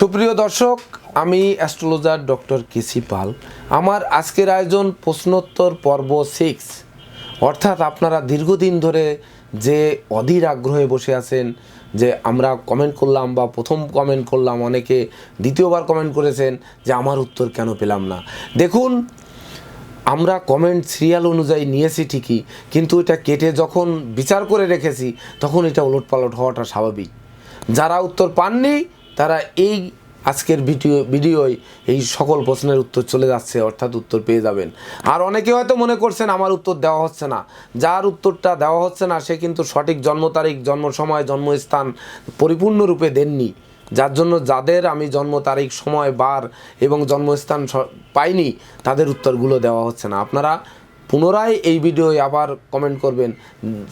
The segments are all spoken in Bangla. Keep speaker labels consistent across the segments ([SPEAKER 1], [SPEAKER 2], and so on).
[SPEAKER 1] সুপ্রিয় দর্শক, আমি অ্যাস্ট্রোলজার ডক্টর কেসি পাল। আমার আজকের আয়োজন প্রশ্নোত্তর পর্ব সিক্স অর্থাৎ আপনারা দীর্ঘদিন ধরে যে অধীর আগ্রহে বসে আছেন, যে আমরা কমেন্ট করলাম বা প্রথম কমেন্ট করলাম, অনেকে দ্বিতীয়বার কমেন্ট করেছেন যে আমার উত্তর কেন পেলাম না। দেখুন আমরা কমেন্ট সিরিয়াল অনুযায়ী নিয়েছি ঠিকই, কিন্তু এটা কেটে যখন বিচার করে রেখেছি, তখন এটা ওলটপালট হওয়াটা স্বাভাবিক। যারা উত্তর পাননি, তারা এই আজকের ভিডিও, ভিডিওয় এই সকল প্রশ্নের উত্তর চলে যাচ্ছে, অর্থাৎ উত্তর পেয়ে যাবেন। আর অনেকে হয়তো মনে করছেন আমার উত্তর দেওয়া হচ্ছে না। যার উত্তরটা দেওয়া হচ্ছে না, সে কিন্তু সঠিক জন্ম তারিখ, জন্ম সময়, জন্মস্থান পরিপূর্ণরূপে দেননি। যার জন্য যাদের আমি জন্ম তারিখ, সময়, বার এবং জন্মস্থান পাইনি, তাদের উত্তরগুলো দেওয়া হচ্ছে না। আপনারা পুনরায় এই ভিডিওয় আবার কমেন্ট করবেন,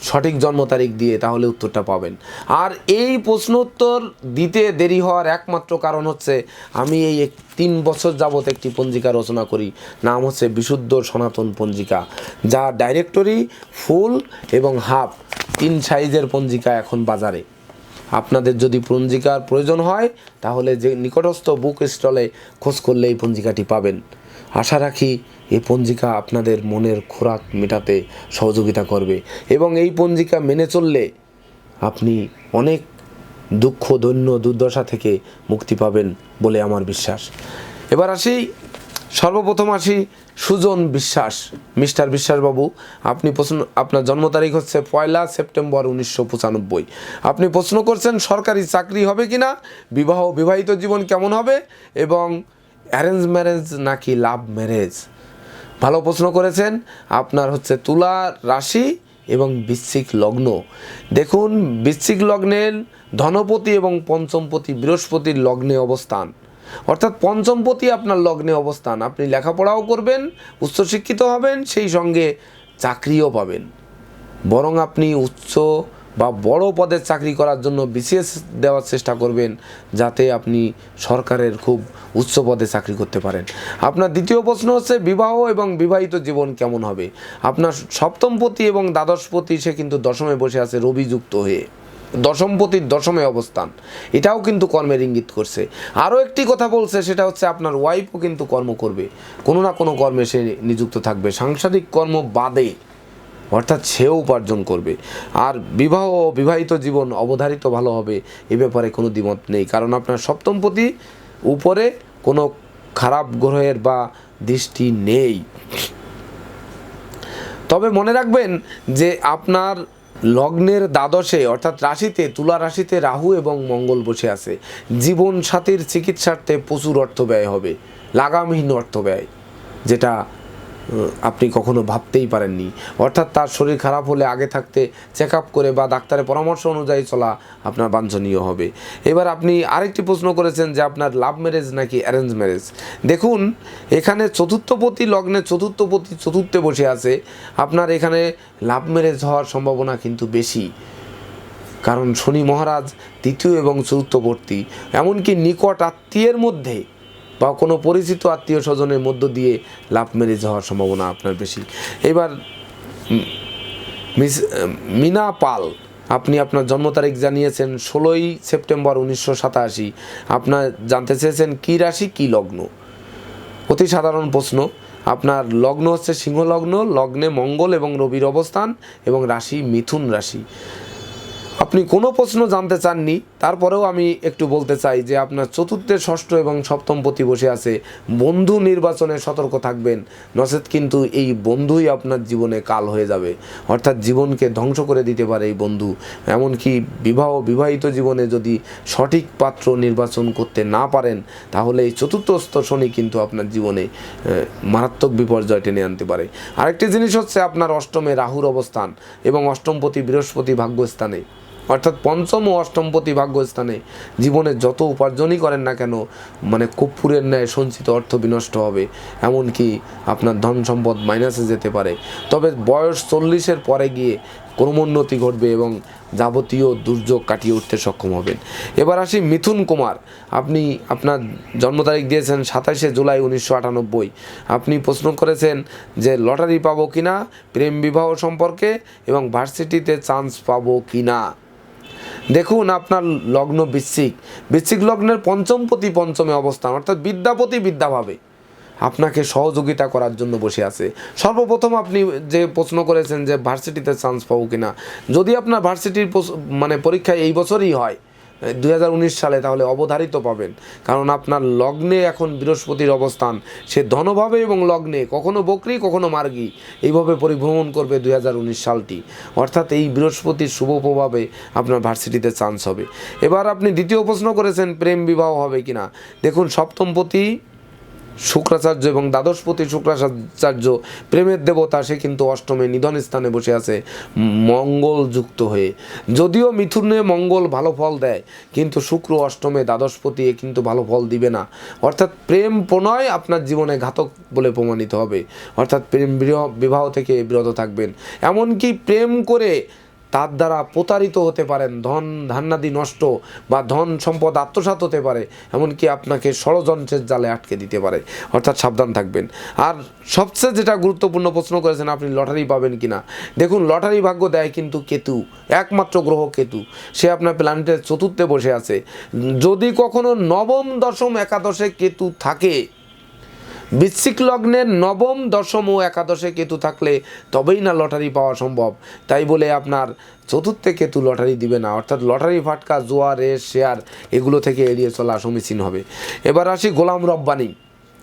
[SPEAKER 1] সঠিক জন্ম তারিখ দিয়ে তাহলে উত্তরটা পাবেন। আর এই প্রশ্ন উত্তর দিতে দেরি হওয়ার একমাত্র কারণ হচ্ছে, আমি এই তিন বছর যাবত একটি পঞ্জিকা রচনা করি। নাম হচ্ছে বিশুদ্ধ সনাতন পঞ্জিকা, যা ডাইরেক্টরি ফুল এবং হাফ তিন সাইজের পঞ্জিকা এখন বাজারে। আপনাদের যদি পঞ্জিকার প্রয়োজন হয়, তাহলে যে নিকটস্থ বুক স্টলে খোঁজ করলে এই পঞ্জিকাটি পাবেন। আশা রাখি এই পঞ্জিকা আপনাদের মনের খোরাক মেটাতে সহযোগিতা করবে এবং এই পঞ্জিকা মেনে চললে আপনি অনেক দুঃখ দৈন্য দুর্দশা থেকে মুক্তি পাবেন বলে আমার বিশ্বাস। এবার আসি, সর্বপ্রথম আসি সুজন বিশ্বাস। মিস্টার বিশ্বাসবাবু, আপনি প্রশ্ন, আপনার জন্ম তারিখ হচ্ছে পয়লা সেপ্টেম্বর উনিশশো পঁচানব্বই। আপনি প্রশ্ন করছেন সরকারি চাকরি হবে কি না বিবাহ বিবাহিত জীবন কেমন হবে এবং অ্যারেঞ্জ ম্যারেজ নাকি লাভ ম্যারেজ? ভালো প্রশ্ন করেছেন, আপনার হচ্ছে তুলা রাশি এবং বৃশ্চিক লগ্ন। দেখুন, বৃশ্চিক লগ্নের ধনপতি এবং পঞ্চমপতি বৃহস্পতির লগ্নে অবস্থান। অর্থাৎ পঞ্চমপতি আপনার লগ্নে অবস্থান। আপনি লেখাপড়াও করবেন, উচ্চশিক্ষিত হবেন, সেই সঙ্গে চাকরিও পাবেন। বরং আপনি উচ্চ বা বড় পদের চাকরি করার জন্য বিশেষ দেওয়ার চেষ্টা করবেন, যাতে আপনি সরকারের খুব উচ্চ পদে চাকরি করতে পারেন। আপনার দ্বিতীয় প্রশ্ন হচ্ছে, বিবাহ এবং বিবাহিত জীবন কেমন হবে? আপনার সপ্তমপতি এবং দ্বাদশপতি, সে কিন্তু দশমে বসে আছে রবিযুক্ত হয়ে। দশমপতির দশমে অবস্থান। এটাও কিন্তু কর্মের ইঙ্গিত করছে। আরও একটি কথা বলছে, সেটা হচ্ছে আপনার ওয়াইফও কিন্তু কর্ম করবে। কোনো না কোনো কর্মে সে নিযুক্ত থাকবে। সাংসারিক কর্ম বাদে অর্থাৎ সেও উপার্জন করবে। আর বিবাহ বিবাহিত জীবন অবধারিত ভালো হবে, এ ব্যাপারে কোনো দ্বিমত নেই। কারণ আপনার সপ্তমপতি উপরে কোনো খারাপ গ্রহের বা দৃষ্টি নেই। তবে মনে রাখবেন যে আপনার লগ্নের দ্বাদশে, অর্থাৎ রাশিতে, তুলা রাশিতে রাহু এবং মঙ্গল বসে আছে। জীবন সাথীর চিকিৎসার্থে প্রচুর অর্থ ব্যয় হবে। লাগামহীন অর্থ ব্যয়, যেটা আপনি কখনো ভাবতেই পারেননি। অর্থাৎ তার শরীর খারাপ হলে আগে থাকতে চেক আপ করে বা ডাক্তারের পরামর্শ অনুযায়ী চলা আপনার বাঞ্ছনীয় হবে। এবার আপনি আরেকটি প্রশ্ন করেছেন যে আপনার লাভ ম্যারেজ নাকি অ্যারেঞ্জ ম্যারেজ দেখুন, এখানে চতুর্থপতি লগ্নে চতুর্থপতি চতুর্থে বসে আছে। আপনার এখানে লাভ ম্যারেজ হওয়ার সম্ভাবনা কিন্তু বেশি। কারণ শনি মহারাজ তৃতীয় এবং চতুর্থবর্তী এমনকি নিকট আত্মীয়ের মধ্যে বা কোনো পরিচিত আত্মীয় স্বজনের মধ্য দিয়ে লাভ ম্যারেজ হওয়ার সম্ভাবনা আপনার বেশি। এবার মিস, মিনা পাল, আপনি আপনার জন্ম তারিখ জানিয়েছেন ষোলোই সেপ্টেম্বর উনিশশো সাতাশি। আপনার জানতে চেয়েছেন কী রাশি, কী লগ্ন? অতি সাধারণ প্রশ্ন। আপনার লগ্ন হচ্ছে সিংহ লগ্ন লগ্নে মঙ্গল এবং রবির অবস্থান এবং রাশি মিথুন রাশি। আপনি কোনো প্রশ্ন জানতে চাননি, তারপরেও আমি একটু বলতে চাই যে আপনার চতুর্থের ষষ্ঠ এবং সপ্তম পতি বসে আছে, বন্ধু নির্বাচনে সতর্ক থাকবেন। নচেত কিন্তু এই বন্ধুই আপনার জীবনে কাল হয়ে যাবে। অর্থাৎ জীবনকে ধ্বংস করে দিতে পারে এই বন্ধু। এমনকি বিবাহ বিবাহিত জীবনে যদি সঠিক পাত্র নির্বাচন করতে না পারেন, তাহলে এই চতুর্থস্থ শনি কিন্তু আপনার জীবনে মারাত্মক বিপর্যয় টেনে আনতে পারে। আরেকটি জিনিস হচ্ছে আপনার অষ্টমে রাহুর অবস্থান এবং অষ্টমপতি বৃহস্পতি ভাগ্যস্থানে। অর্থাৎ পঞ্চম ও অষ্টমপতি ভাগ্যস্থানে জীবনে যত উপার্জনই করেন না কেন মানে কর্পূরের ন্যায় সঞ্চিত অর্থ বিনষ্ট হবে, এমনকি আপনার ধন সম্পদ মাইনাসে যেতে পারে। তবে বয়স চল্লিশের পরে গিয়ে ক্রমোন্নতি ঘটবে এবং যাবতীয় দুর্যোগ কাটিয়ে উঠতে সক্ষম হবেন। এবার আসি মিথুন কুমার। আপনি আপনার জন্ম তারিখ দিয়েছেন সাতাশে জুলাই উনিশশো আটানব্বই। আপনি প্রশ্ন করেছেন যে লটারি পাবো কিনা, প্রেম বিবাহ সম্পর্কে, এবং ভার্সিটিতে চান্স পাবো কিনা। দেখুন আপনার লগ্ন বৃশ্চিক। বৃশ্চিক লগ্নের পঞ্চমপতি পঞ্চমে অবস্থান, অর্থাৎ বিদ্যাপতি বিদ্যাভাবে আপনাকে সহযোগিতা করার জন্য বসে আছে। সর্বপ্রথম আপনি যে প্রশ্ন করেছেন যে ভার্সিটিতে চান্স পাবো কিনা, যদি আপনার ভার্সিটির মানে পরীক্ষা এই বছরই হয় দুই হাজার উনিশ সালে তাহলে অবধারিত পাবেন। কারণ আপনার লগ্নে এখন বৃহস্পতির অবস্থান। সে ধনভাবে এবং লগ্নে কখনো বকরি, কখনো মার্গী, এইভাবে পরিভ্রমণ করবে দুই হাজার উনিশ সালটি। অর্থাৎ এই বৃহস্পতির শুভ প্রভাবে আপনার ভার্সিটিতে চান্স হবে। এবার আপনি দ্বিতীয় প্রশ্ন করেছেন, প্রেম বিবাহ হবে কিনা। দেখুন সপ্তমপতি শুক্রাচার্য এবং দ্বাদশপতি শুক্রাচার্য প্রেমের দেবতা, সে কিন্তু অষ্টমে নিধন স্থানে বসে আছে মঙ্গল যুক্ত হয়ে। যদিও মিথুনে মঙ্গল ভালো ফল দেয়, কিন্তু শুক্র অষ্টমে দ্বাদশপতি এ কিন্তু ভালো ফল দিবে না। অর্থাৎ প্রেম প্রণয় আপনার জীবনে ঘাতক বলে প্রমাণিত হবে। অর্থাৎ প্রেম বিবাহ থেকে বিরত থাকবেন। এমনকি প্রেম করে তার দ্বারা প্রতারিত হতে পারেন, ধন ধান্যাদি নষ্ট বা ধন সম্পদ আত্মসাৎ হতে পারে, এমনকি আপনাকে ষড়যন্ত্রের জালে আটকে দিতে পারে। অর্থাৎ সাবধান থাকবেন। আর সবচেয়ে যেটা গুরুত্বপূর্ণ প্রশ্ন করেছেন আপনি, লটারি পাবেন কি না দেখুন, লটারি ভাগ্য দেয় কিন্তু কেতু, একমাত্র গ্রহ কেতু। সে আপনার প্ল্যানেটের চতুর্থে বসে আছে। যদি কখনো নবম, দশম, একাদশে কেতু থাকে বৃশ্চিক লগ্নের নবম, দশম ও একাদশে কেতু থাকলে তবেই না লটারি পাওয়া সম্ভব। তাই বলে আপনার চতুর্থে কেতু লটারি দিবে না। অর্থাৎ লটারি, ফাটকা জোয়া রেস শেয়ার এগুলো থেকে এড়িয়ে চলা সমীচীন হবে। এবার আসি গোলাম রব্বানি।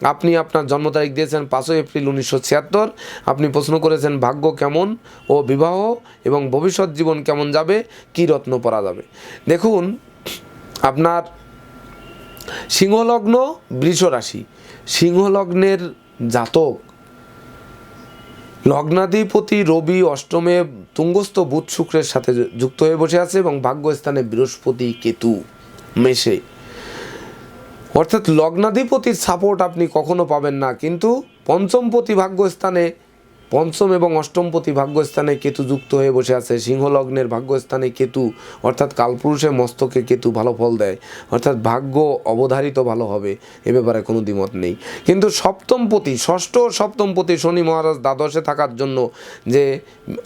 [SPEAKER 1] আপনি আপনার জন্ম তারিখ দিয়েছেন পাঁচই এপ্রিল উনিশশো ছিয়াত্তর। আপনি প্রশ্ন করেছেন ভাগ্য কেমন ও বিবাহ এবং ভবিষ্যৎ জীবন কেমন যাবে, কী রত্ন পরা যাবে। দেখুন, আপনার সিংহলগ্ন বৃষ রাশি সিংহলগ্নের জাতক। লগ্নাধিপতি রবি অষ্টমে তুঙ্গস্থ বুধ শুক্রের সাথে যুক্ত হয়ে বসে আছে এবং ভাগ্যস্থানে বৃহস্পতি কেতু মেশে অর্থাৎ লগ্নাধিপতির সাপোর্ট আপনি কখনো পাবেন না, কিন্তু পঞ্চমপতি ভাগ্যস্থানে পঞ্চম এবং অষ্টমপতি ভাগ্যস্থানে কেতু যুক্ত হয়ে বসে আছে। সিংহলগ্নের ভাগ্যস্থানে কেতু, অর্থাৎ কালপুরুষের মস্তকে কেতু ভালো ফল দেয়। অর্থাৎ ভাগ্য অবধারিত ভালো হবে, এ ব্যাপারে কোনো দ্বিমত নেই। কিন্তু সপ্তমপতি ষষ্ঠ সপ্তমপতি শনি মহারাজ দ্বাদশে থাকার জন্য যে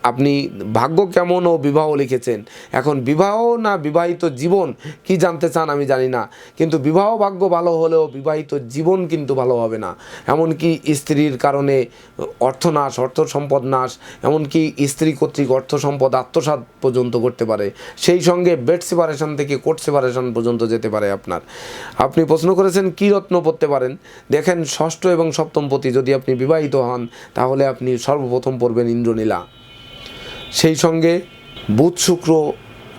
[SPEAKER 1] আপনি ভাগ্য কেমন ও বিবাহ লিখেছেন, এখন বিবাহ না বিবাহিত জীবন কি জানতে চান আমি জানি না। কিন্তু বিবাহ ভাগ্য ভালো হলেও বিবাহিত জীবন কিন্তু ভালো হবে না। এমনকি স্ত্রীর কারণে অর্থনাশ অর্থ সম্পদ নাশ, এমনকি স্ত্রী কর্তৃক অর্থ সম্পদ আত্মসাৎ পর্যন্ত করতে পারে। সেই সঙ্গে বেড সেপারেশন থেকে কোর্ট সেপারেশন পর্যন্ত যেতে পারে আপনার। আপনি প্রশ্ন করেছেন, কী রত্ন পড়তে পারেন? দেখেন, ষষ্ঠ এবং সপ্তম পতি যদি আপনি বিবাহিত হন, তাহলে আপনি সর্বপ্রথম পড়বেন ইন্দ্রনীলা। সেই সঙ্গে বুধ শুক্র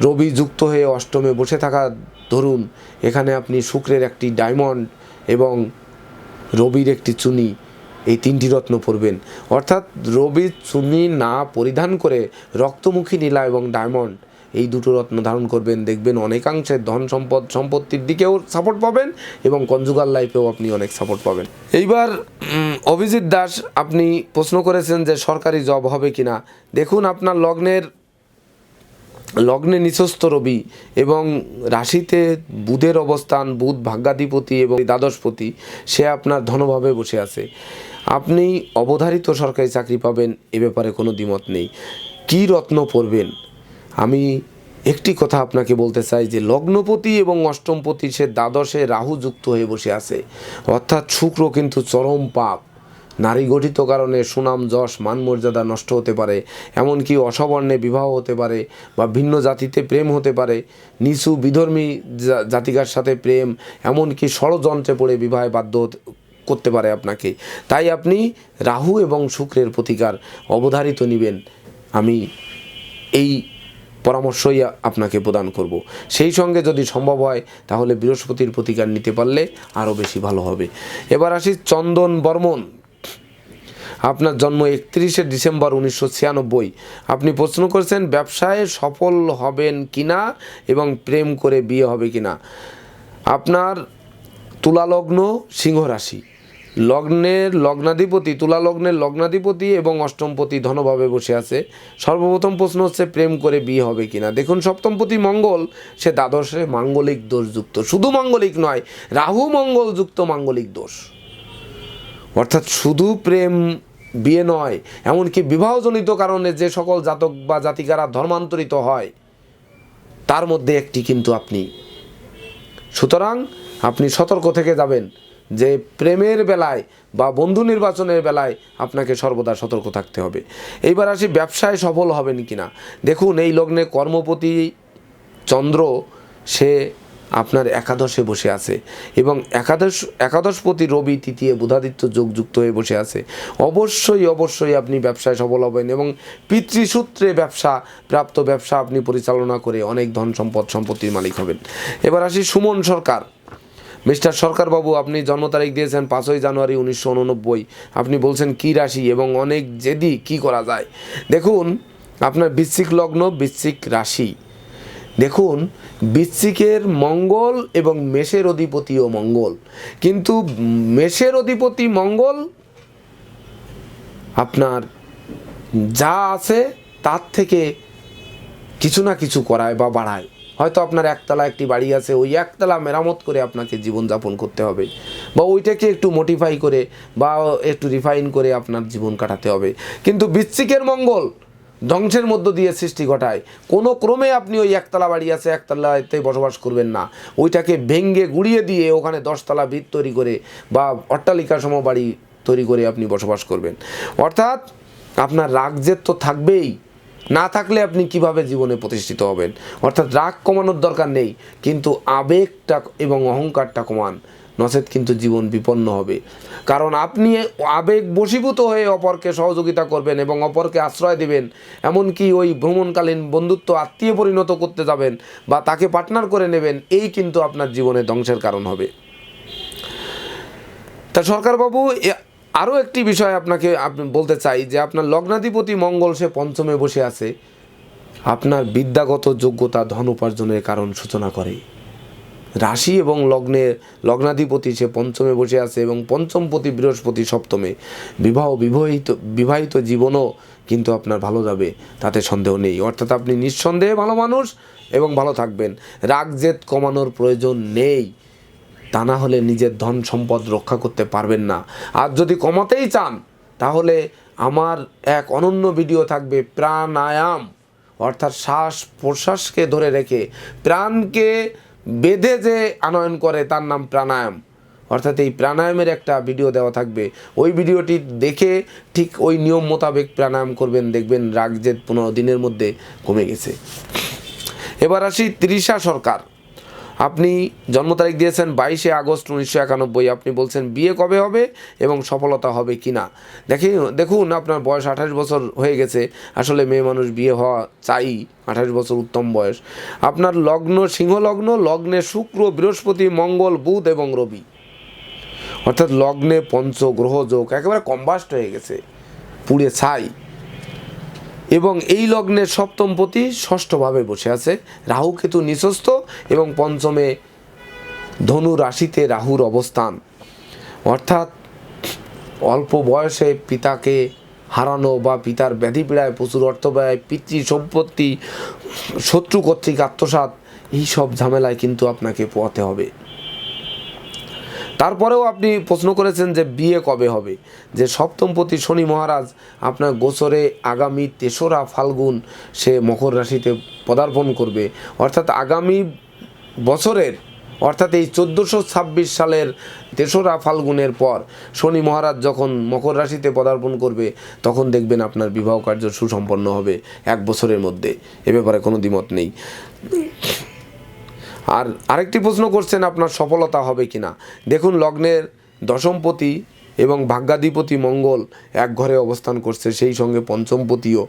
[SPEAKER 1] রবি যুক্ত হয়ে অষ্টমে বসে থাকা ধরুন, এখানে আপনি শুক্রের একটি ডায়মন্ড এবং রবির একটি চুনি। এই তিনটি রত্ন পরবেন। অর্থাৎ রবি চুনি না পরিধান করে রক্তমুখী, নীলা এবং ডায়মন্ড এই দুটো রত্ন ধারণ করবেন। দেখবেন অনেকাংশে ধন সম্পদ, সম্পত্তির দিকেও সাপোর্ট পাবেন এবং কনজুগাল লাইফেও আপনি অনেক সাপোর্ট পাবেন। এইবার অভিজিৎ দাস, আপনি প্রশ্ন করেছেন যে সরকারি জব হবে কিনা। দেখুন, আপনার লগ্নের, লগ্নে নিচস্থ রবি এবং রাশিতে বুধের অবস্থান, বুধ ভাগ্যাধিপতি এবং দ্বাদশপতি, সে আপনার ধনভাবে বসে আছে। আপনি অবধারিত সরকারি চাকরি পাবেন, এ ব্যাপারে কোনো দ্বিমত নেই। কি রত্ন পড়বেন আমি একটি কথা আপনাকে বলতে চাই যে, লগ্নপতি এবং অষ্টমপতি সে দ্বাদশে রাহু যুক্ত হয়ে বসে আছে। অর্থাৎ শুক্র কিন্তু চরম পাপ। নারী গঠিত কারণে সুনাম, যশ, মান মর্যাদা নষ্ট হতে পারে, এমনকি অসবর্ণে বিবাহ হতে পারে বা ভিন্ন জাতিতে প্রেম হতে পারে। নিচু বিধর্মী জাতিকার সাথে প্রেম, এমনকি ষড়যন্ত্রে পড়ে বিবাহে বাধ্য করতে পারে আপনাকে। তাই আপনি রাহু এবং শুক্রের প্রতিকার অবধারিত নেবেন। আমি এই পরামর্শই আপনাকে প্রদান করব। সেই সঙ্গে যদি সম্ভব হয়, তাহলে বৃহস্পতির প্রতিকার নিতে পারলে আরও বেশি ভালো হবে। এবার আসি চন্দন বর্মন আপনার জন্ম একত্রিশে ডিসেম্বর উনিশশো ছিয়ানব্বই। আপনি প্রশ্ন করেছেন, ব্যবসায় সফল হবেন কিনা এবং প্রেম করে বিয়ে হবে কিনা? আপনার তুলালগ্ন সিংহ রাশি লগ্নের লগ্নাধিপতি, তুলা লগ্নের লগ্নাধিপতি এবং অষ্টমপতি ধনভাবে বসে আছে। সর্বপ্রথম প্রশ্ন হচ্ছে, প্রেম করে বিয়ে হবে কিনা? দেখুন, সপ্তমপতি মঙ্গল, সে দ্বাদশে মাঙ্গলিক দোষযুক্ত শুধু মাঙ্গলিক নয়, রাহু মঙ্গল যুক্ত মাঙ্গলিক দোষ। অর্থাৎ শুধু প্রেম বিয়ে নয়, এমনকি বিবাহজনিত কারণে যে সকল জাতক বা জাতিকারা ধর্মান্তরিত হয়, তার মধ্যে একটি কিন্তু আপনি। সুতরাং আপনি সতর্ক থেকে যাবেন। যে প্রেমের বেলায় বা বন্ধু নির্বাচনের বেলায় আপনাকে সর্বদা সতর্ক থাকতে হবে। এইবার আসি, ব্যবসায় সফল হবেন কিনা? দেখুন, এই লগ্নে কর্মপতি চন্দ্র, সে আপনার একাদশে বসে আছে এবং একাদশ, একাদশপতি রবি, তৃতীয় বুধাদিত্য যোগযুক্ত হয়ে বসে আছে। অবশ্যই অবশ্যই আপনি ব্যবসায় সফল হবেন এবং পিতৃসূত্রে ব্যবসা, প্রাপ্ত ব্যবসা আপনি পরিচালনা করে অনেক ধন সম্পদ, সম্পত্তির মালিক হবেন। এবার আসি, সুমন সরকার। মিস্টার সরকারবাবু, আপনি জন্ম তারিখ দিয়েছেন পাঁচই জানুয়ারি উনিশশো উননব্বই। আপনি বলছেন কী রাশি এবং অনেক জেদি কি করা যায়? দেখুন, আপনার বৃশ্চিক লগ্ন বৃশ্চিক রাশি। দেখুন, বৃশ্চিকের মঙ্গল এবং মেষের অধিপতিও মঙ্গল। কিন্তু মেষের অধিপতি মঙ্গল আপনার যা আছে তার থেকে কিছু না কিছু করায় বা বাড়ায়। হয়তো আপনার একতলা একটি বাড়ি আছে, ওই একতলা মেরামত করে আপনাকে জীবনযাপন করতে হবে বা ওইটাকে একটু মডিফাই করে বা একটু রিফাইন করে আপনার জীবন কাটাতে হবে। কিন্তু বৃশ্চিকের মঙ্গল ধ্বংসের মধ্য দিয়ে সৃষ্টি ঘটায়। কোনো ক্রমে আপনি ওই একতলা বাড়ি আছে, একতলাতে বসবাস করবেন না। ওইটাকে ভেঙ্গে গুড়িয়ে দিয়ে ওখানে দশতলা ভিত তৈরি করে বা অট্টালিকা সম বাড়ি তৈরি করে আপনি বসবাস করবেন। অর্থাৎ আপনার রাগ রাগজেদ তো থাকবেই। না থাকলে আপনি কীভাবে জীবনে প্রতিষ্ঠিত হবেন? অর্থাৎ রাগ কমানোর দরকার নেই, কিন্তু আবেগটা এবং অহংকারটা কমান নচেত কিন্তু জীবন বিপন্ন হবে। কারণ আপনি আবেগ বশীভূত হয়ে অপরকে সহযোগিতা করবেন এবং অপরকে আশ্রয় দেবেন, এমনকি ওই ভ্রমণকালীন বন্ধুত্ব আত্মীয় পরিণত করতে যাবেন বা তাকে পার্টনার করে নেবেন, এই কিন্তু আপনার জীবনে ধ্বংসের কারণ হবে। তা সরকারবাবু আরও একটি বিষয় আপনাকে আপনি বলতে চাই যে আপনার লগ্নাধিপতি মঙ্গল, সে পঞ্চমে বসে আছে। আপনার বিদ্যাগত যোগ্যতা ধন উপার্জনের কারণ সূচনা করে। রাশি এবং লগ্নের লগ্নাধিপতি, সে পঞ্চমে বসে আছে এবং পঞ্চমপতি, বৃহস্পতি, সপ্তমে। বিবাহ বিবাহিত বিবাহিত জীবনও কিন্তু আপনার ভালো যাবে, তাতে সন্দেহ নেই। অর্থাৎ আপনি নিঃসন্দেহে ভালো মানুষ এবং ভালো থাকবেন। রাগ, জেদ কমানোর প্রয়োজন নেই। তা না হলে নিজের ধন সম্পদ রক্ষা করতে পারবেন না। আর যদি কমাতেই চান, তাহলে আমার এক অনন্য ভিডিও থাকবে, প্রাণায়াম। অর্থাৎ শ্বাস প্রশ্বাসকে ধরে রেখে প্রাণকে বেঁধে যে আনয়ন করে, তার নাম প্রাণায়াম। অর্থাৎ এই প্রাণায়ামের একটা ভিডিও দেওয়া থাকবে। ওই ভিডিওটি দেখে ঠিক ওই নিয়ম মোতাবেক প্রাণায়াম করবেন, দেখবেন রাগ জেদ পনেরো দিনের মধ্যে কমে গেছে। এবার আসি তৃষা সরকার। আপনি জন্ম তারিখ দিয়েছেন বাইশে আগস্ট উনিশশো একানব্বই। আপনি বলছেন বিয়ে কবে হবে এবং সফলতা হবে কি না দেখি, দেখুন, আপনার বয়স আঠাশ বছর হয়ে গেছে। আসলে মেয়ে মানুষ বিয়ে হওয়া চাই, আঠাশ বছর উত্তম বয়স। আপনার লগ্ন সিংহ লগ্ন লগ্নে শুক্র, বৃহস্পতি, মঙ্গল, বুধ এবং রবি। অর্থাৎ লগ্নে পঞ্চ গ্রহ যোগ, একেবারে কম্বাস্ট হয়ে গেছে, পুড়ে ছাই। এবং এই লগ্নের সপ্তম সপ্তমপতি ষষ্ঠভাবে বসে আছে। রাহু কেতু এবং পঞ্চমে ধনু রাশিতে রাহুর অবস্থান। অর্থাৎ অল্প বয়সে পিতাকে হারানো বা পিতার ব্যাধি পীড়ায় প্রচুর অর্থ ব্যয় পিতৃ সম্পত্তি, শত্রু কর্তৃক আত্মসাৎ এই সব ঝামেলায় কিন্তু আপনাকে পোয়াতে হবে। তারপরেও আপনি প্রশ্ন করেছেন যে বিয়ে কবে হবে? যে সপ্তমপতি শনি মহারাজ আপনার গোচরে আগামী তেসরা ফাল্গুন সে মকর রাশিতে পদার্পণ করবে। অর্থাৎ আগামী বছরের, অর্থাৎ এই চোদ্দোশো ছাব্বিশ সালের তেসরা ফাল্গুনের পর শনি মহারাজ যখন মকর রাশিতে পদার্পণ করবে, তখন দেখবেন আপনার বিবাহ কার্য সুসম্পন্ন হবে এক বছরের মধ্যে। এ ব্যাপারে কোনো দ্বিমত নেই। আর আরেকটি প্রশ্ন করছেন আপনার সফলতা হবে কিনা। দেখুন, লগ্নের দশমপতি এবং ভাগ্যাধিপতি মঙ্গল এক ঘরে অবস্থান করছে, সেই সঙ্গে পঞ্চমপতিও।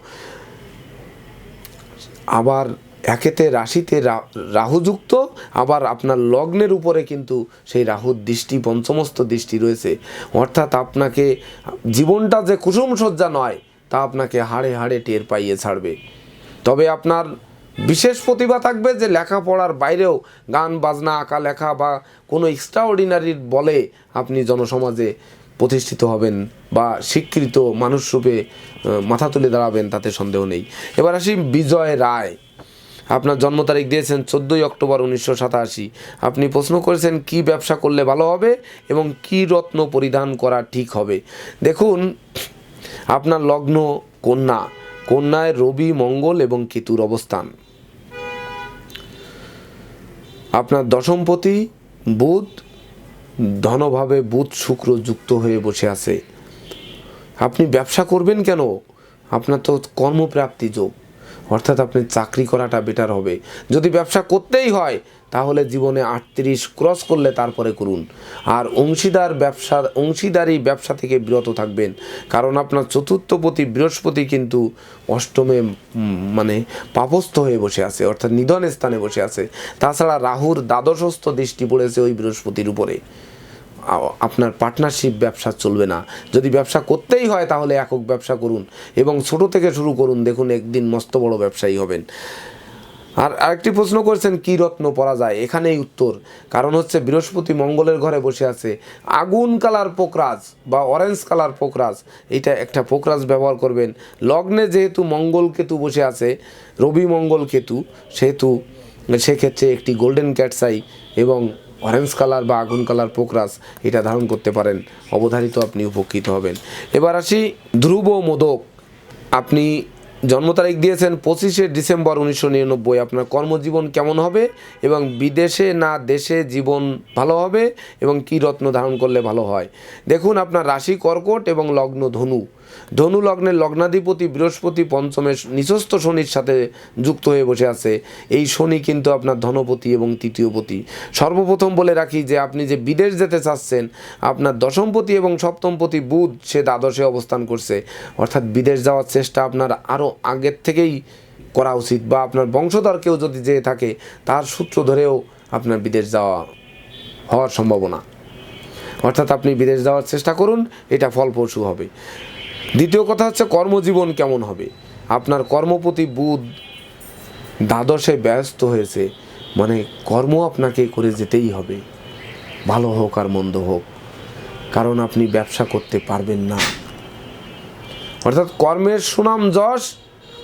[SPEAKER 1] আবার একেতে রাশিতে রাহুযুক্ত, আবার আপনার লগ্নের উপরে কিন্তু সেই রাহুর দৃষ্টি পঞ্চমস্ত দৃষ্টি রয়েছে। অর্থাৎ আপনাকে জীবনটা যে কুসুম সজ্জা নয়, তা আপনাকে হাড়ে হাড়ে টের পাইয়ে ছাড়বে। তবে আপনার বিশেষ প্রতিভা থাকবে যে লেখাপড়ার বাইরেও গান, বাজনা, আঁকা, লেখা বা কোনো এক্সট্রা অর্ডিনারির বলে আপনি জনসমাজে প্রতিষ্ঠিত হবেন বা স্বীকৃত মানুষরূপে মাথা তুলে দাঁড়াবেন, তাতে সন্দেহ নেই। এবার আসি বিজয় রায়। আপনার জন্ম তারিখ দিয়েছেন চোদ্দোই অক্টোবর উনিশশো সাতাশি। আপনি প্রশ্ন করেছেন, কি ব্যবসা করলে ভালো হবে এবং কি রত্ন পরিধান করা ঠিক হবে? দেখুন, আপনার লগ্ন কন্যা। কন্যায় রবি, মঙ্গল এবং কেতুর অবস্থান। আপনার দশমপতি বুধ ধনভাবে বুধ শুক্র যুক্ত হয়ে বসে আছে। আপনি ব্যবসা করবেন কেন? আপনার তো কর্মপ্রাপ্তি যোগ। অর্থাৎ আপনি চাকরি করাটা বেটার হবে। যদি ব্যবসা করতেই হয় তাহলে জীবনে আটত্রিশ ক্রস করলে তারপরে করুন। আর অংশীদার ব্যবসা, অংশীদারি ব্যবসা থেকে বিরত থাকবেন। কারণ আপনার চতুর্থপতি বৃহস্পতি কিন্তু অষ্টমে মানে পাপস্থ হয়ে বসে আছে, অর্থাৎ নিধন স্থানে বসে আছে। তাছাড়া রাহুর দ্বাদশস্থ দৃষ্টি পড়েছে ওই বৃহস্পতির উপরে। আপনার পার্টনারশিপ ব্যবসা চলবে না। যদি ব্যবসা করতেই হয় তাহলে একক ব্যবসা করুন। এবং ছোট থেকে শুরু করুন। দেখুন একদিন মস্ত বড় ব্যবসায়ী হবেন। আর আরেকটি প্রশ্ন করেছেন, কি রত্ন পরা যায়? এখানেই উত্তর। কারণ হচ্ছে, বৃহস্পতি মঙ্গলের ঘরে বসে আছে। আগুন কালার পোকরাজ বা অরেঞ্জ কালার পোকরাজ, এটা একটা পোকরাজ ব্যবহার করবেন। লগ্নে যেহেতু মঙ্গল কেতু বসে আছে, রবি মঙ্গল কেতু, সেহেতু সেক্ষেত্রে একটি গোল্ডেন ক্যাটসাই এবং অরেঞ্জ কালার বা আগুন কালার পোকরাজ, এটা ধারণ করতে পারেন। অবধারিত আপনি উপকৃত হবেন। এবার আসি, ধ্রুব মোদক। আপনি জন্ম তারিখ দিয়েছেন পঁচিশে ডিসেম্বর উনিশশো নিরানব্বই। আপনার কর্মজীবন কেমন হবে এবং বিদেশে না দেশে জীবন ভালো হবে এবং কী রত্ন ধারণ করলে ভালো হয়? দেখুন আপনার রাশি কর্কট এবং লগ্ন ধনু। ধনু লগ্নের লগ্নাধিপতি বৃহস্পতি পঞ্চমে নিচস্থ শনির সাথে যুক্ত হয়ে বসে আছে। এই শনি কিন্তু আপনার ধনপতি এবং তৃতীয়পতি সর্বপ্রথম বলে রাখি যে আপনি যে বিদেশ যেতে চাচ্ছেন, আপনার দশমপতি এবং সপ্তমপতি বুধ সে দ্বাদশে অবস্থান করছে। অর্থাৎ বিদেশ যাওয়ার চেষ্টা আপনার আরও আগের থেকেই করা উচিত বা আপনার বংশধর কেউ যদি যেয়ে থাকে, তার সূত্র ধরেও আপনার বিদেশ যাওয়া হওয়ার সম্ভাবনা। অর্থাৎ আপনি বিদেশ যাওয়ার চেষ্টা করুন, এটা ফলপ্রসূ হবে। দ্বিতীয় কথা হচ্ছে কর্মজীবন কেমন হবে? আপনার কর্মপতি বুধ দ্বাদশে ব্যস্ত হয়েছে মানে কর্ম আপনাকে করে যেতেই হবে। ভালো হোক আর মন্দ হোক, কারণ আপনি ব্যবসা করতে পারবেন না। অর্থাৎ কর্মের সুনাম যশ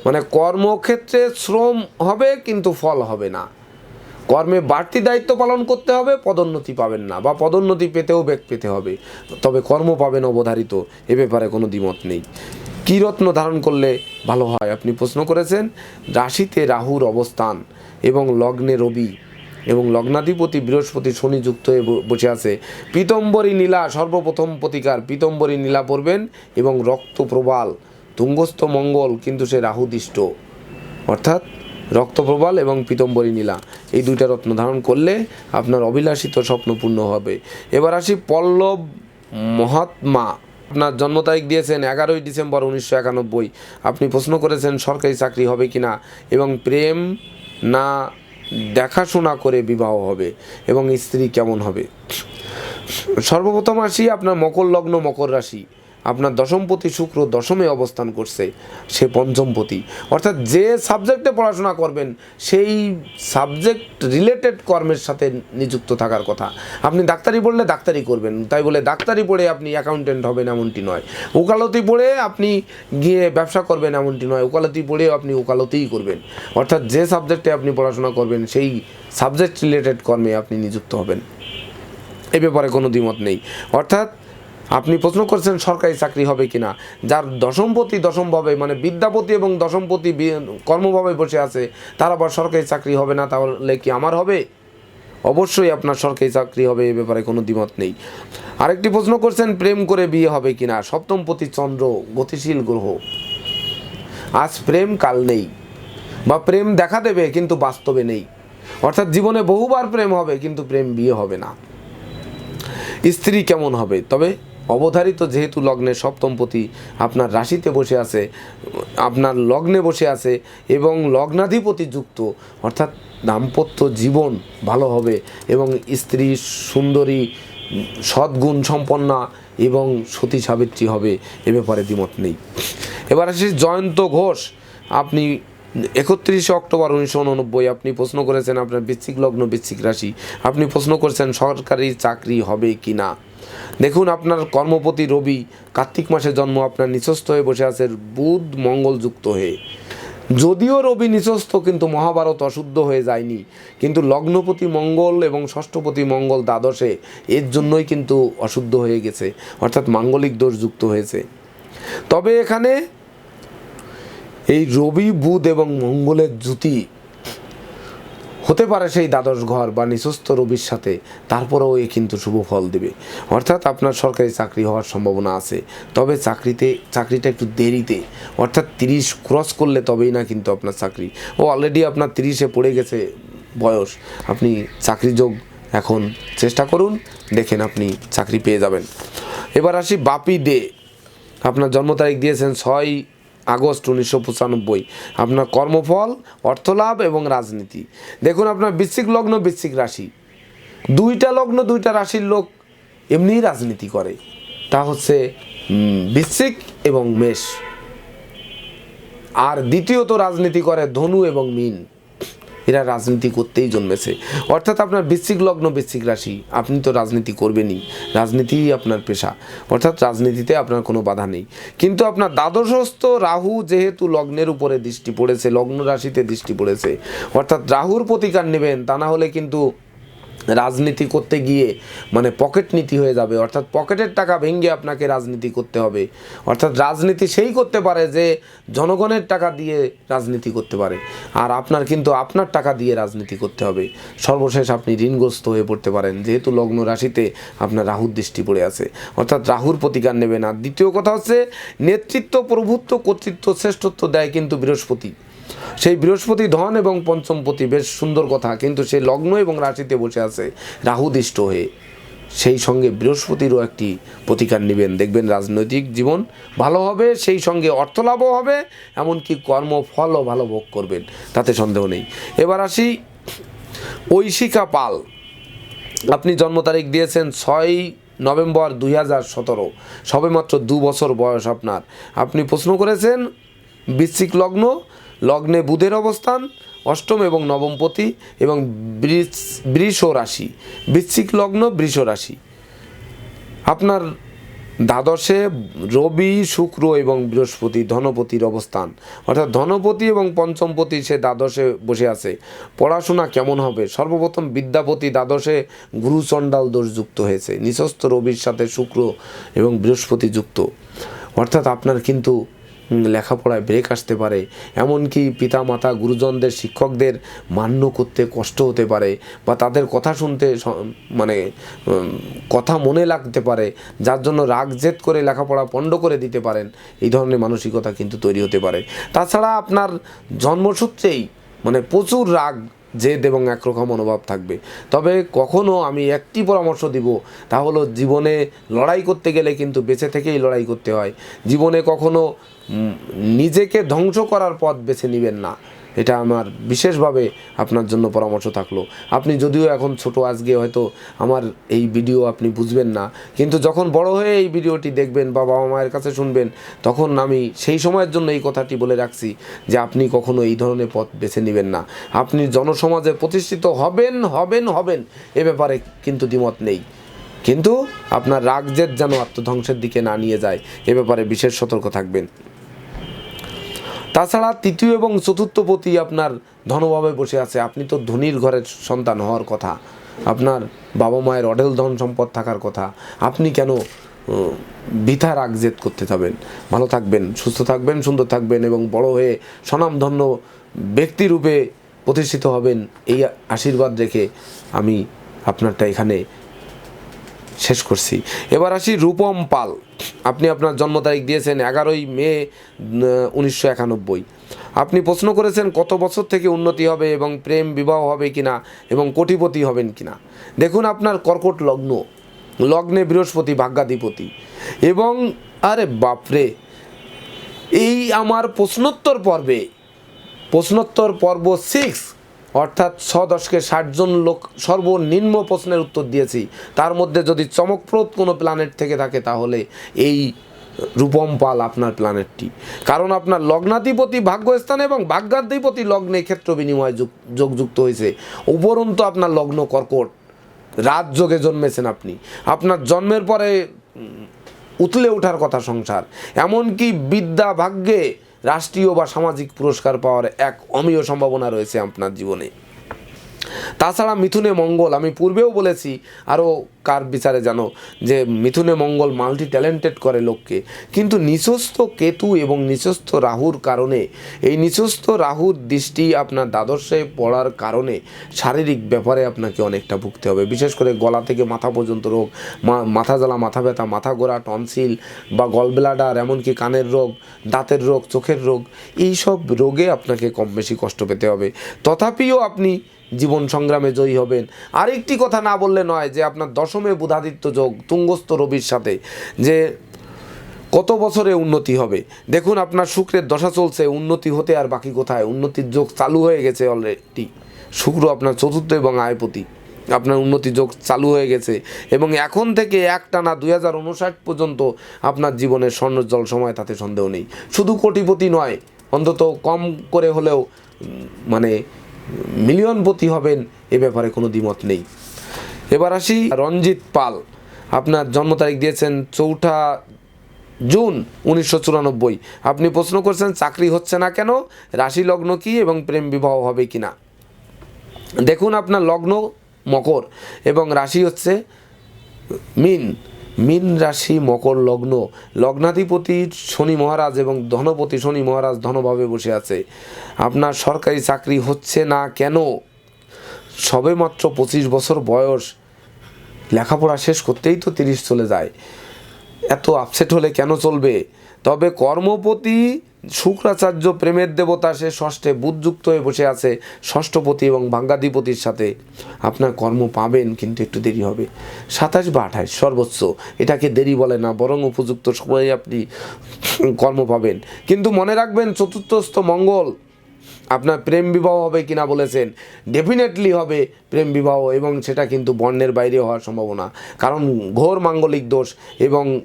[SPEAKER 1] মানে কর্মক্ষেত্রে শ্রম হবে কিন্তু ফল হবে না। কর্মে বাড়তি দায়িত্ব পালন করতে হবে, পদোন্নতি পাবেন না বা পদোন্নতি পেতেও বেগ পেতে হবে। তবে কর্ম পাবেন অবধারিত, এ ব্যাপারে কোনো দ্বিমত নেই। কী রত্ন ধারণ করলে ভালো হয়, আপনি প্রশ্ন করেছেন? রাশিতে রাহুর অবস্থান এবং লগ্নে রবি এবং লগ্নাধিপতি বৃহস্পতি শনি যুক্ত হয়ে বসে আছে। পীতম্বরী নীলা সর্বপ্রথম প্রতিকার, পীতম্বরী নীলা পরবেন এবং রক্ত প্রবাল তুঙ্গস্থ মঙ্গল কিন্তু সে রাহুদিষ্ট। অর্থাৎ রক্তপ্রবাল এবং পীতম্বরী নীলা। এই দুইটা রত্ন ধারণ করলে আপনার অভিলাষিত স্বপ্ন পূর্ণ হবে। এবার আসি পল্লব মহাত্মা। আপনার জন্ম তারিখ দিয়েছেন এগারোই ডিসেম্বর উনিশশো একানব্বই। আপনি প্রশ্ন করেছেন, সরকারি চাকরি হবে কি না এবং প্রেম না দেখাশোনা করে বিবাহ হবে এবং স্ত্রী কেমন হবে? সর্বপ্রথম আসি আপনার মকর লগ্ন, মকর রাশি। আপনার দশমপতি শুক্র দশমে অবস্থান করছে, সে পঞ্চমপতি। অর্থাৎ যে সাবজেক্টে পড়াশোনা করবেন, সেই সাবজেক্ট রিলেটেড কর্মের সাথে নিযুক্ত থাকার কথা। আপনি ডাক্তারি পড়লে ডাক্তারি করবেন, তাই বলে ডাক্তারি পড়ে আপনি অ্যাকাউন্টেন্ট হবেন এমনটি নয়। ওকালতি পড়ে আপনি গিয়ে ব্যবসা করবেন এমনটি নয়, ওকালতি পড়েও আপনি ওকালতিই করবেন। অর্থাৎ যে সাবজেক্টে আপনি পড়াশোনা করবেন, সেই সাবজেক্ট রিলেটেড কর্মে আপনি নিযুক্ত হবেন। এ ব্যাপারে কোনো দ্বিমত নেই। অর্থাৎ আপনি প্রশ্ন করছেন সরকারি চাকরি হবে কিনা। যার দশমপতি দশমভাবে মানে বিদ্যাপতি এবং দশমপতি কর্মভাবে বসে আছে, তার আবার সরকারি চাকরি হবে না, তাহলে কি আমার হবে? অবশ্যই আপনার সরকারি চাকরি হবে, এ ব্যাপারে কোনো দ্বিমত নেই। আরেকটি প্রশ্ন করছেন, প্রেম করে বিয়ে হবে কিনা? সপ্তমপতি চন্দ্র, গতিশীল গ্রহ। আজ প্রেম কাল নেই, বা প্রেম দেখা দেবে, কিন্তু বাস্তবে নেই। অর্থাৎ জীবনে বহুবার প্রেম হবে, কিন্তু প্রেম বিয়ে হবে না। স্ত্রী কেমন হবে? তবে অবধারিত যেহেতু লগ্নে সপ্তমপতি আপনার রাশিতে বসে আছে, আপনার লগ্নে বসে আছে এবং লগ্নাধিপতি যুক্ত, অর্থাৎ দাম্পত্য জীবন ভালো হবে এবং স্ত্রী সুন্দরী, সদ্গুণ সম্পন্না এবং সতী সাবিত্রী হবে, এ ব্যাপারে দ্বিমত নেই। এবার আসি জয়ন্ত ঘোষ। আপনি একত্রিশে অক্টোবর উনিশশো উননব্বই আপনি প্রশ্ন করেছেন আপনার বৃশ্চিক লগ্ন, বৃশ্চিক রাশি। আপনি প্রশ্ন করেছেন সরকারি চাকরি হবে কি না দেখুন আপনার কর্মপতি রবি, কার্তিক মাসে জন্ম, আপনার নিচস্থ হয়ে বসে আছে বুধ মঙ্গল যুক্ত হয়ে। যদিও রবি নিচস্থ কিন্তু মহাভারত অশুদ্ধ হয়ে যায়নি। কিন্তু লগ্নপতি মঙ্গল এবং ষষ্ঠপতি মঙ্গল দ্বাদশে, এর জন্যই কিন্তু অশুদ্ধ হয়ে গেছে, অর্থাৎ মাঙ্গলিক দোষ যুক্ত হয়েছে। তবে এখানে এই রবি, বুধ এবং মঙ্গলের জুতি হতে পারে সেই দ্বাদশ ঘর বা নিঃস্বস্ত রবির সাথে, তারপরেও এ কিন্তু শুভ ফল দেবে। অর্থাৎ আপনার সরকারি চাকরি হওয়ার সম্ভাবনা আছে। তবে চাকরিতে, চাকরিটা একটু দেরিতে, অর্থাৎ তিরিশ ক্রস করলে তবেই না কিন্তু আপনার চাকরি। ও অলরেডি আপনার তিরিশে পড়ে গেছে বয়স, আপনি চাকরি যোগ এখন চেষ্টা করুন, দেখেন আপনি চাকরি পেয়ে যাবেন। এবার আসি বাপি দে আপনার জন্ম তারিখ দিয়েছেন ছয় আগস্ট উনিশশো পঁচানব্বই। আপনার কর্মফল, অর্থলাভ এবং রাজনীতি। দেখুন আপনার বৃশ্চিক লগ্ন, বৃশ্চিক রাশি। দুইটা লগ্ন, দুইটা রাশির লোক এমনিই রাজনীতি করে। তা হচ্ছে বৃশ্চিক এবং মেষ। আর দ্বিতীয়ত রাজনীতি করে ধনু এবং মিন। এরা রাজনীতি করতেই জন্মেছে। অর্থাৎ আপনার বৃশ্চিক লগ্ন, বৃশ্চিক রাশি, আপনি তো রাজনীতি করবেনই। রাজনীতিই আপনার পেশা। অর্থাৎ রাজনীতিতে আপনার কোনো বাধা নেই। কিন্তু আপনার দ্বাদশস্থ রাহু যেহেতু লগ্নের উপরে দৃষ্টি পড়েছে, লগ্ন রাশিতে দৃষ্টি পড়েছে, অর্থাৎ রাহুর প্রতিকার নেবেন, তা না হলে কিন্তু রাজনীতি করতে গিয়ে মানে পকেট নীতি হয়ে যাবে। অর্থাৎ পকেটের টাকা ভেঙে আপনাকে রাজনীতি করতে হবে। অর্থাৎ রাজনীতি সেই করতে পারে যে জনগণের টাকা দিয়ে রাজনীতি করতে পারে। আর আপনার কিন্তু আপনার টাকা দিয়ে রাজনীতি করতে হবে। সর্বশেষ আপনি ঋণগ্রস্ত হয়ে পড়তে পারেন। যেহেতু লগ্ন রাশিতে আপনার রাহুর দৃষ্টি পড়ে আছে। অর্থাৎ রাহুর প্রতিকার নেবেন। আর দ্বিতীয় কথা হচ্ছে, নেতৃত্ব প্রভুত্ব কর্তৃত্ব শ্রেষ্ঠত্ব দেয় কিন্তু বৃহস্পতি। সেই বৃহস্পতি ধন এবং পঞ্চমপতি বেশ সুন্দর কথা, কিন্তু সে লগ্ন এবং রাশিতে বসে আছে রাহুদিষ্ট হয়ে। সেই সঙ্গে বৃহস্পতিরও একটি প্রতিকার নেবেন। দেখবেন রাজনৈতিক জীবন ভালো হবে, সেই সঙ্গে অর্থলাভও হবে, এমনকি কর্মফলও ভালো ভোগ করবেন, তাতে সন্দেহ নেই। এবার আসি ঐশিকা পাল। আপনি জন্ম তারিখ দিয়েছেন ছয় নভেম্বর দুই হাজার সতেরো, সবেমাত্র দু বছর বয়স আপনার। আপনি প্রশ্ন করেছেন, বৃশ্চিক লগ্ন লগ্নে বুধের অবস্থান, অষ্টম এবং নবমপতি এবং বৃষ রাশি। বৃশ্চিক লগ্ন, বৃষ রাশি। আপনার দ্বাদশে রবি, শুক্র এবং বৃহস্পতি ধনপতির অবস্থান। অর্থাৎ ধনপতি এবং পঞ্চমপতি সে দ্বাদশে বসে আছে। পড়াশোনা কেমন হবে? সর্বপ্রথম বিদ্যাপতি দ্বাদশে গুরুচণ্ডাল দোষ যুক্ত হয়েছে। নিঃস্ত রবির সাথে শুক্র এবং বৃহস্পতি যুক্ত। অর্থাৎ আপনার কিন্তু লেখাপড়ায় ব্রেক আসতে পারে। এমনকি পিতা মাতা গুরুজনদের, শিক্ষকদের মান্য করতে কষ্ট হতে পারে বা তাদের কথা শুনতে মানে কথা মনে লাগতে পারে, যার জন্য রাগ, জেদ করে লেখাপড়া পণ্ড করে দিতে পারেন। এই ধরনের মানসিকতা কিন্তু তৈরি হতে পারে। তাছাড়া আপনার জন্মসূত্রেই মানে প্রচুর রাগ জেদ এবং একরকম মনোভাব থাকবে। তবে কখনো আমি একটি পরামর্শ দিব, তা হলো জীবনে লড়াই করতে গেলে কিন্তু বেঁচে থেকেই লড়াই করতে হয়। জীবনে কখনো নিজেকে ধ্বংস করার পথ বেছে নেবেন না। এটা আমার বিশেষভাবে আপনার জন্য পরামর্শ থাকল। আপনি যদিও এখন ছোট, আজকে হয়তো আমার এই ভিডিও আপনি বুঝবেন না, কিন্তু যখন বড় হয়ে এই ভিডিওটি দেখবেন বা বাবা মায়ের কাছে শুনবেন, তখন আমি সেই সময়ের জন্য এই কথাটি বলে রাখছি যে আপনি কখনো এই ধরনের পথ বেছে নেবেন না। আপনি জনসমাজে প্রতিষ্ঠিত হবেন হবেন হবেন, এ ব্যাপারে কিন্তু দ্বিমত নেই। কিন্তু আপনার রাগ জেদ যেন আত্মধ্বংসের দিকে না নিয়ে যায়, এ ব্যাপারে বিশেষ সতর্ক থাকবেন। তাছাড়া তৃতীয় এবং চতুর্থ পতি আপনার ধনভাবে বসে আছে। আপনি তো ধনির ঘরের সন্তান হওয়ার কথা, আপনার বাবা মায়ের অঢেল ধন সম্পদ থাকার কথা। আপনি কেন বৃথা রাগ জেদ করতে যাবেন ভালো থাকবেন, সুস্থ থাকবেন, সুন্দর থাকবেন এবং বড় হয়ে স্বনামধন্য ব্যক্তিরূপে প্রতিষ্ঠিত হবেন, এই আশীর্বাদ রেখে আমি আপনারটা এখানে শেষ করছি। এবার আসি রূপম পাল। আপনি আপনার জন্ম তারিখ দিয়েছেন এগারোই মে উনিশশো একানব্বই। আপনি প্রশ্ন করেছেন কত বছর থেকে উন্নতি হবে এবং প্রেম বিবাহ হবে কিনা এবং কোটিপতি হবেন কিনা। দেখুন আপনার কর্কট লগ্ন। লগ্নে বৃহস্পতি, ভাগ্যাধিপতি। এবং আরে বাপরে! এই আমার প্রশ্নোত্তর পর্বে, প্রশ্নোত্তর পর্ব সিক্স অর্থাৎ ছ দশকে ষাটজন লোক সর্বনিম্ন প্রশ্নের উত্তর দিয়েছি। তার মধ্যে যদি চমকপ্রদ কোনো প্ল্যানেট থেকে থাকে, তাহলে এই রূপম পাল আপনার প্ল্যানেটটি কারণ আপনার লগ্নাধিপতি ভাগ্যস্থান এবং ভাগ্যাধিপতি লগ্নে ক্ষেত্র বিনিময় যোগ যোগযুক্ত হয়েছে। উপরন্তু আপনার লগ্ন কর্কট। রাত যোগে জন্মেছেন আপনি। আপনার জন্মের পরে উতলে ওঠার কথা সংসার। এমনকি বিদ্যা ভাগ্যে রাষ্ট্রীয় বা সামাজিক পুরস্কার পাওয়ার এক অমীয় সম্ভাবনা রয়েছে আপনার জীবনে। তাছাড়া মিথুনে মঙ্গল, আমি পূর্বেও বলেছি, আরও কার বিচারে জানো, যে মিথুনে মঙ্গল মাল্টি ট্যালেন্টেড করে লোককে। কিন্তু নিচস্থ কেতু এবং নিচস্থ রাহুর কারণে, এই নিচস্থ রাহুর দৃষ্টি আপনার দ্বাদশে পড়ার কারণে শারীরিক ব্যাপারে আপনাকে অনেকটা ভুগতে হবে। বিশেষ করে গলা থেকে মাথা পর্যন্ত রোগ মাথা জ্বালা, মাথা ব্যথা, মাথা গোড়া টনসিল বা গলব্লাডার এমনকি কানের রোগ, দাঁতের রোগ, চোখের রোগ এই সব রোগে আপনাকে কম বেশি কষ্ট পেতে হবে। তথাপিও আপনি জীবন সংগ্রামে জয়ী হবেন। আরেকটি কথা না বললে নয় যে আপনার দশমে বুধাদিত্য যোগ তুঙ্গস্থ রবির সাথে যে কত বছরে উন্নতি হবে। দেখুন, আপনার শুক্রের দশা চলছে, উন্নতি হতে আর বাকি কোথায়? উন্নতির যোগ চালু হয়ে গেছে অলরেডি শুক্র আপনার চতুর্থ এবং আয়পতি। আপনার উন্নতি যোগ চালু হয়ে গেছে এবং এখন থেকে একটানা দুই হাজার উনষাট পর্যন্ত আপনার জীবনের স্বর্ণোজ্জ্বল সময়, তাতে সন্দেহ নেই। শুধু কোটিপতি নয়, অন্তত কম করে হলেও মানে মিলিয়নপতি হবেন, এ ব্যাপারে কোনো দ্বিমত নেই। এবার আসি রঞ্জিত পাল। আপনার জন্ম তারিখ দিয়েছেন চৌঠা জুন উনিশশো চুরানব্বই। আপনি প্রশ্ন করছেন, চাকরি হচ্ছে না কেন? রাশি লগ্ন কি এবং প্রেম বিবাহ হবে কি না দেখুন, আপনার লগ্ন মকর এবং রাশি হচ্ছে মিন। মিন রাশি মকর লগ্ন। লগ্নাধিপতি শনি মহারাজ এবং ধনপতি শনি মহারাজ ধনভাবে বসে আছে। আপনার সরকারি চাকরি হচ্ছে না কেন? সবে মাত্র পঁচিশ বছর বয়স। লেখাপড়া শেষ করতেই তো তিরিশ চলে যায়। এত আপসেট হলে কেন চলবে? তবে কর্মপতি শুক্রাচার্য প্রেমের দেবতা, সে ষষ্ঠে বুধযুক্ত হয়ে বসে আছে ষষ্ঠপতি এবং ভাঙ্গাধিপতির সাথে। আপনার কর্ম পাবেন, কিন্তু একটু দেরি হবে। সাতাশ বা আঠাশ, সর্বোচ্চ। এটাকে দেরি বলে না, বরং উপযুক্ত সময়ে আপনি কর্ম পাবেন। কিন্তু মনে রাখবেন, চতুর্থস্থ মঙ্গল আপনার প্রেম বিবাহ হবে কিনা বলেছেন। ডেফিনেটলি হবে প্রেম বিবাহ এবং সেটা কিন্তু বর্ণের বাইরে হওয়ার সম্ভাবনা। কারণ ঘোর মাঙ্গলিক দোষ এবং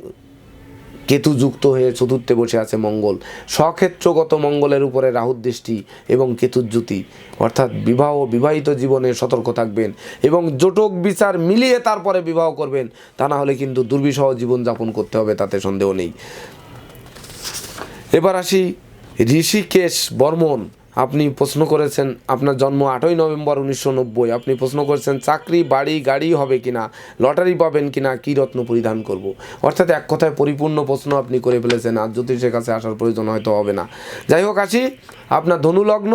[SPEAKER 1] কেতু যুক্ত হয়ে চতুর্থে বসে আছে মঙ্গল। স্বক্ষেত্রগত মঙ্গলের উপরে রাহুর দৃষ্টি এবং কেতুর জ্যোতি। অর্থাৎ বিবাহ বিবাহিত জীবনে সতর্ক থাকবেন এবং জোটক বিচার মিলিয়ে তারপরে বিবাহ করবেন, তা না হলে কিন্তু দুর্বিষহ জীবনযাপন করতে হবে, তাতে সন্দেহ নেই। এবার আসি ঋষিকেশ বর্মন। আপনি প্রশ্ন করেছেন, আপনার জন্ম আটই নভেম্বর উনিশশো নব্বই, আপনি প্রশ্ন করেছেন, চাকরি, বাড়ি, গাড়ি হবে কি না লটারি পাবেন কি না কী রত্ন পরিধান করব। অর্থাৎ এক কথায় পরিপূর্ণ প্রশ্ন আপনি করে ফেলেছেন, আর জ্যোতিষের কাছে আসার প্রয়োজন হয়তো হবে না যাই হোক, আসি, আপনার ধনুলগ্ন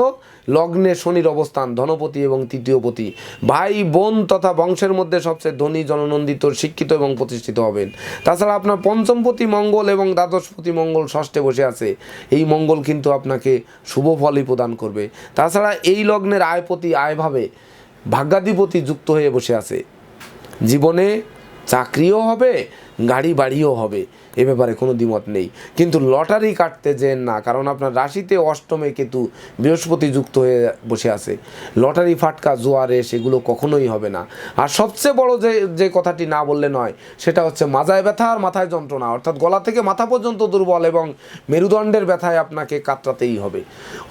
[SPEAKER 1] লগ্নে শনির অবস্থান, ধনপতি এবং তৃতীয়পতি ভাই, বোন তথা বংশের মধ্যে সবচেয়ে ধনী, জননন্দিত, শিক্ষিত এবং প্রতিষ্ঠিত হবেন। তাছাড়া আপনার পঞ্চমপতি মঙ্গল এবং দ্বাদশপতি মঙ্গল ষষ্ঠে বসে আছে। এই মঙ্গল কিন্তু আপনাকে শুভ ফলই প্রদান করবে। তাছাড়া এই লগ্নের আয়পতি আয়ভাবে ভাগ্যাধিপতি যুক্ত হয়ে বসে আছে। জীবনে চাকরিও হবে গাড়ি বাড়িও হবে, এ ব্যাপারে কোনো দ্বিমত নেই। কিন্তু লটারি কাটতে যেন না, কারণ আপনার রাশিতে অষ্টমে কেতু বৃহস্পতি যুক্ত হয়ে বসে আছে। লটারি, ফাটকা, জোয়ারে সেগুলো কখনোই হবে না। আর সবচেয়ে বড় যে যে কথাটি না বললে নয়, সেটা হচ্ছে মাজায় ব্যথা আর মাথায় যন্ত্রণা। অর্থাৎ গলা থেকে মাথা পর্যন্ত দুর্বল এবং মেরুদণ্ডের ব্যথায় আপনাকে কাতরাতেই হবে।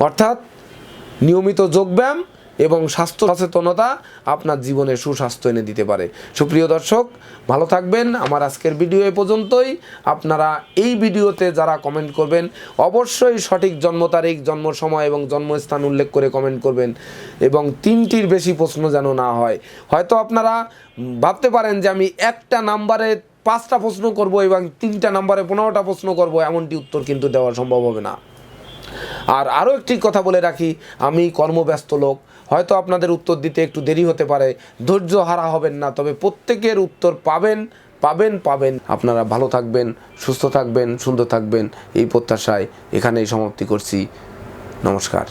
[SPEAKER 1] অর্থাৎ নিয়মিত যোগব্যায়াম এবং স্বাস্থ্য সচেতনতা আপনার জীবনে সুস্বাস্থ্য এনে দিতে পারে। সুপ্রিয় দর্শক, ভালো থাকবেন। আমার আজকের ভিডিও এ পর্যন্তই। আপনারা এই ভিডিওতে যারা কমেন্ট করবেন, অবশ্যই সঠিক জন্ম তারিখ, জন্ম সময় এবং জন্মস্থান উল্লেখ করে কমেন্ট করবেন এবং তিনটির বেশি প্রশ্ন যেন না হয়। হয়তো আপনারা ভাবতে পারেন যে আমি একটা নাম্বারে পাঁচটা প্রশ্ন করব এবং তিনটা নাম্বারে পনেরোটা প্রশ্ন করব, এমনটি উত্তর কিন্তু দেওয়া সম্ভব হবে না। আর আরও একটি কথা বলে রাখি, আমি কর্মব্যস্ত লোক। হয়তো আপনাদের উত্তর দিতে একটু দেরি হতে পারে। ধৈর্য হারা হবেন না, তবে প্রত্যেকের উত্তর পাবেন পাবেন পাবেন। আপনারা ভালো থাকবেন, সুস্থ থাকবেন, সুন্দর থাকবেন, এই প্রত্যাশায় এখানেই সমাপ্তি করছি। নমস্কার।